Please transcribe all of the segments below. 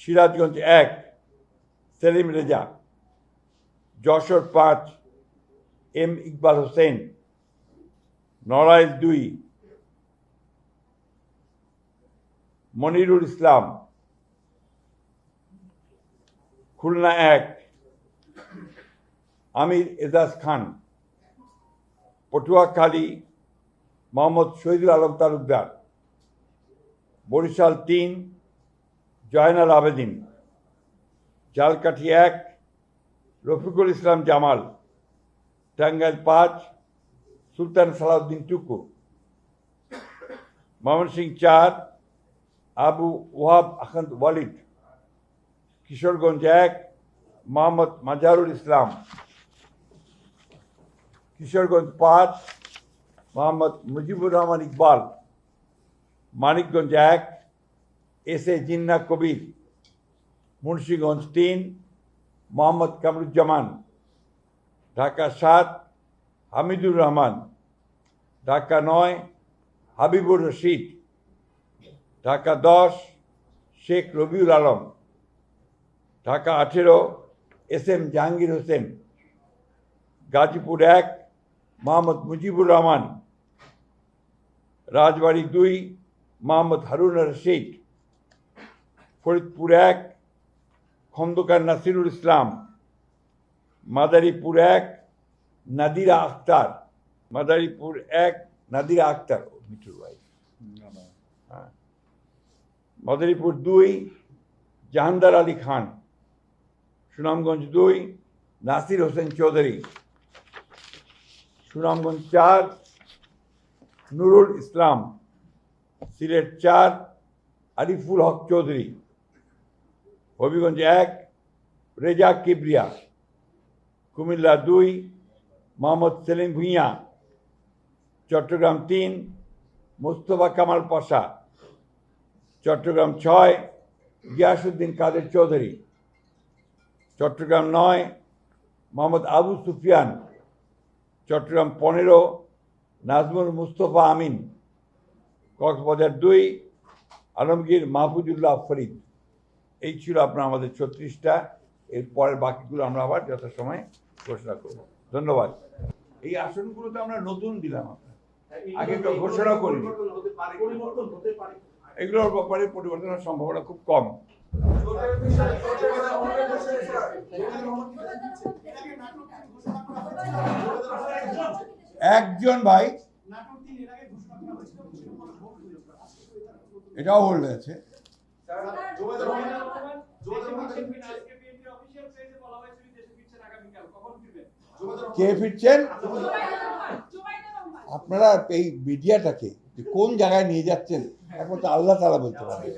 সিরাজগঞ্জ এক সেলিম রেজা যশোর পাঁচ, এম ইকবাল হোসেন। নড়াইল দুই, মনিরুল ইসলাম। খুলনা এক, আমির এজাজ খান। পটুয়াখালী, মোহাম্মদ শহীদুল আলম তালুকদার। বরিশাল তিন জয়নাল আবেদিন, জালকাঠি এক, রফিকুল ইসলাম জামাল, টাঙ্গাইল পাঁচ, সুলতান সালাউদ্দিন টুকু ময়মনসিং চার, আবু ওয়াহাব আখন্দ ওয়ালিদ, কিশোরগঞ্জ এক, মোহাম্মদ মাজারুল ইসলাম। কিশোরগঞ্জ পাঁচ, মোহাম্মদ মুজিবুর রহমান ইকবাল। মানিকগঞ্জ এক এস এ জিন্না কবির, মুন্সীগঞ্জ তিন, মোহাম্মদ কামরুজ্জামান, ঢাকা সাত, হামিদুর রহমান, ঢাকা নয়, হাবিবুর রশিদ, ঢাকা দশ, শেখ রবিউল আলম, ঢাকা আঠেরো, এস এম জাহাঙ্গীর হোসেন, গাজীপুর এক, মোহাম্মদ মুজিবুর রহমান, রাজবাড়ী দুই, মোহাম্মদ হারুন রশিদ। ফরিদপুর এক, খন্দকার নাসিরুল ইসলাম। মাদারীপুর এক, নাদিরা আক্তার মাদারীপুর এক, নাদিরা আক্তার মিঠুর ভাই। হ্যাঁ। মাদারীপুর দুই, জাহানদার আলী খান। সুনামগঞ্জ দুই, নাসির হোসেন চৌধুরী। সুনামগঞ্জ চার, নুরুল ইসলাম। সিলেট চার, আরিফুল হক চৌধুরী। হবিগঞ্জ এক, রেজা কিবরিয়া, কুমিল্লা দুই, মোহাম্মদ সেলিম ভুঁইয়া, চট্টগ্রাম তিন, মোস্তফা কামাল পাশা, চট্টগ্রাম ছয় গিয়াসুদ্দিন কাদের চৌধুরী, চট্টগ্রাম নয়, মোহাম্মদ আবু সুফিয়ান, চট্টগ্রাম পনেরো, নাজমুল মুস্তফা আমিন, কক্সবাজার দুই, আলমগীর মাহফুজুল্লাহ ফরিদ। এই ছিল আপনার আমাদের ছত্রিশটা। এর পরের বাকিগুলো আমরা আবার যথাসময়ে ঘোষণা করব। ধন্যবাদ। এই আসনগুলো তো আমরা নতুন দিলাম আপনার আগে তো ঘোষণা পারে। এগুলোর ব্যাপারে পরিবর্তনের সম্ভাবনা খুব কম। একজন ভাই এটাও হোল্ড আছে। কে ফিরছেন? আপনারা এই মিডিয়াটাকে যে কোন জায়গায় নিয়ে যাচ্ছেন এখন তো আল্লাহ তালা বলতে পারে।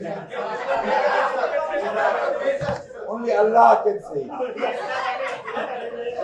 Allah can say.